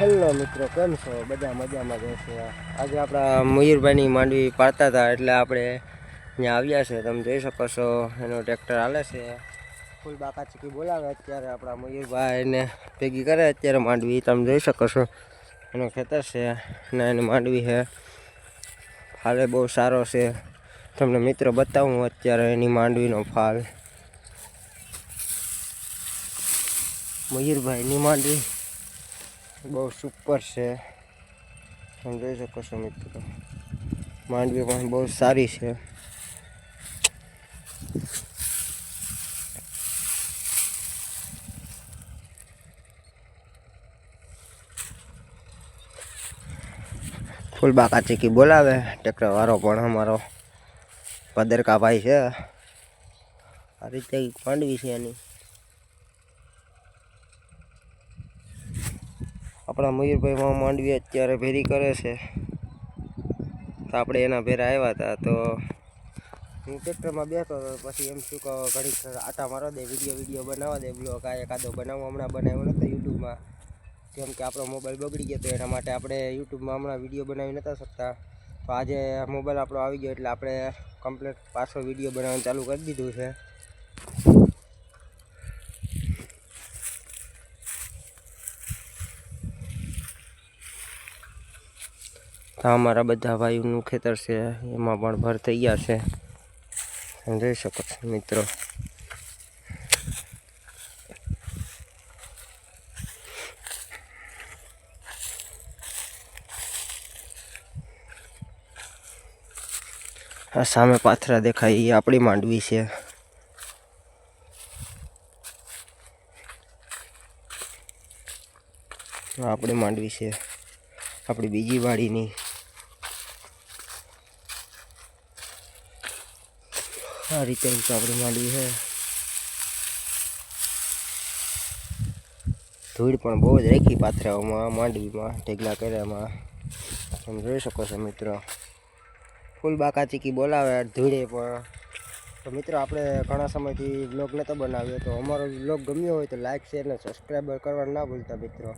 Hello મિત્રો, કેમ છો? બધા મજામાં જશે આજે આપણા મયુરભાઈની માંડવી પાડતા હતા, એટલે આપણે અહીંયા આવ્યા છે. તમે જોઈ શકો છો, એનો ટ્રેક્ટર હાલે છે. ફૂલ બાકા ચીકી બોલાવે અત્યારે આપણા મયુરભાઈને. ભેગી કરે અત્યારે માંડવી, તમે જોઈ શકો છો. એનો ખેતર છે અને એની માંડવી છે. ફાલે બહુ સારો છે. તમને મિત્રો બતાવું અત્યારે એની માંડવીનો ફાલ. મયુરભાઈની માંડવી. બહુ સુપર છે. તમે જોઈ શકો છો મિત્રો. માંડવી પણ બહુ સારી છે. ફૂલ બાકા ચીકી બોલાવે. ટ્રેક્ટરવાળો પણ અમારો પદરકા ભાઈ છે. આ રીતે માંડવી છે એની. આપણા મયુરભાઈમાં માંડવી અત્યારે ભેરી કરે છે. તો આપણે એના ભેરા આવ્યા હતા, તો હું ટ્રેક્ટરમાં બેઠો હતો, પછી એમ શું કહો ઘડીક આટા મારવા દે, વીડિયો વીડિયો બનાવવા દે બ્લોગ આ એકાદો બનાવવો હમણાં બનાવ્યો નહોતો યુટ્યુબમાં. કેમ કે આપણો મોબાઈલ બગડી ગયો તો એના માટે આપણે યુટ્યુબમાં હમણાં વીડિયો બનાવી નહોતા શકતા. તો આજે મોબાઈલ આપણો આવી ગયો, એટલે આપણે કમ્પ્લીટ પાછો વીડિયો બનાવવાનું ચાલુ કરી દીધું છે. તો અમારા બધા ભાઈઓનું ખેતર છે, એમાં પણ ભર થઈ ગયા છે જોઈ શકો છો મિત્રો. આ સામે પાથરા દેખાય એ આપણી માંડવી છે. આપણી માંડવી છે. આપણી બીજી વાડીની. આ રીતે આપણી માંડવી છે. ધૂળ પણ બહુ જ રેખી પાથરાઓમાં, માંડવીમાં, ઢેગલા કર્યામાં. તમે જોઈ શકો છો મિત્રો. ફૂલ બાકા ચીકી બોલાવે ધૂળે પણ. તો મિત્રો, આપણે ઘણા સમયથી બ્લોગ નહોતો બનાવ્યો, તો અમારો બ્લોગ ગમ્યો હોય તો લાઈક શેર અને સબસ્ક્રાઈબર કરવાનું ના ભૂલતા મિત્રો.